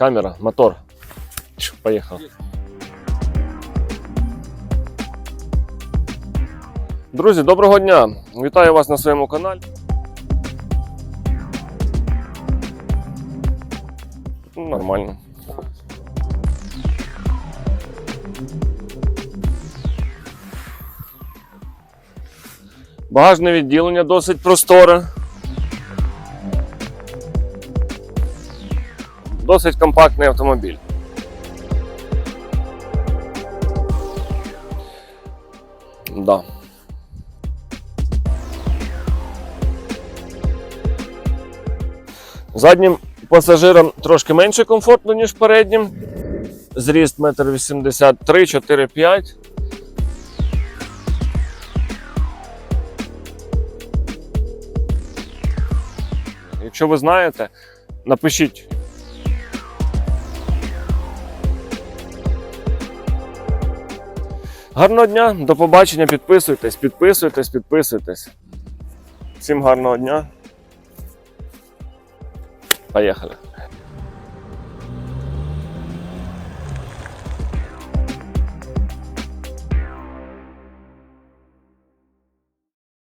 камера, мотор. Чу, Поїхав. Друзі, доброго дня! Вітаю вас на своєму каналі. Ну, Нормально. Багажне відділення досить просторе. Досить компактний автомобіль. Да. Заднім пасажирам трошки менше комфортно, ніж переднім. Зріст 1,83 м, 4-5. Якщо ви знаєте, напишіть. Гарного дня, до побачення, підписуйтесь, підписуйтесь, підписуйтесь. Всім гарного дня. Поїхали.